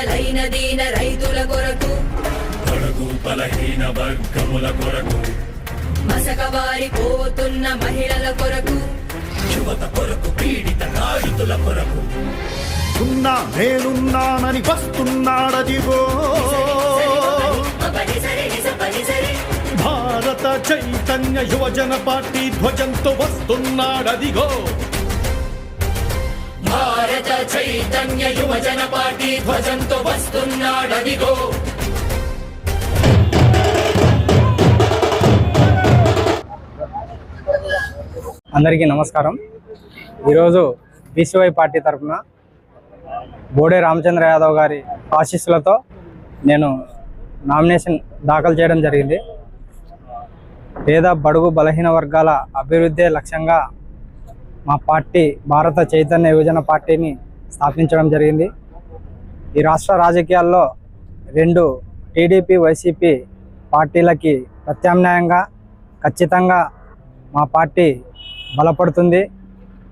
దీన రైతుల కొరకు. కొరకు బలహీన వర్గముల కొరకు. మసకబారి పోతున్న మహిళల కొరకు. యువత కొరకు పీడిత నాయుతుల కొరకు. ఉన్నా నేనున్నానని వస్తున్నాడదిగో. భారత చైతన్య యువజన పార్టీ ధ్వజంతో వస్తున్నాడదిగో. భారత చైతన్య యువజన పార్టీ ధ్వజంతో వస్తున్నాడదిగో. అందరికీ నమస్కారం. ఈరోజు బీసీవై పార్టీ తరఫున బోడే రామచంద్ర యాదవ్ గారి ఆశీస్సులతో నేను నామినేషన్ దాఖలు చేయడం జరిగింది. పేద బడుగు బలహీన వర్గాల అభివృద్ధి లక్ష్యంగా మా పార్టీ భారత చైతన్య యువజన పార్టీని స్థాపించడం జరిగింది. ఈ రాష్ట్ర రాజకీయాల్లో రెండు టీడీపీ వైసీపీ పార్టీలకి ప్రత్యామ్నాయంగా ఖచ్చితంగా మా పార్టీ బలపడుతుంది.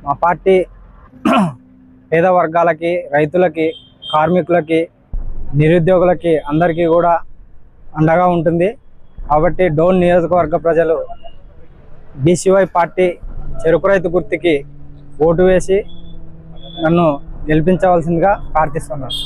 మా పార్టీ పేద వర్గాలకి రైతులకి కార్మికులకి నిరుద్యోగులకి అందరికీ కూడా అండగా ఉంటుంది. కాబట్టి డోన్ నియోజకవర్గ ప్రజలు బీసీవై పార్టీ చెరుకు రైతు గుర్తుకి ఓటు వేసి నన్ను గెలిపించవలసిందిగా ప్రార్థిస్తున్నాను.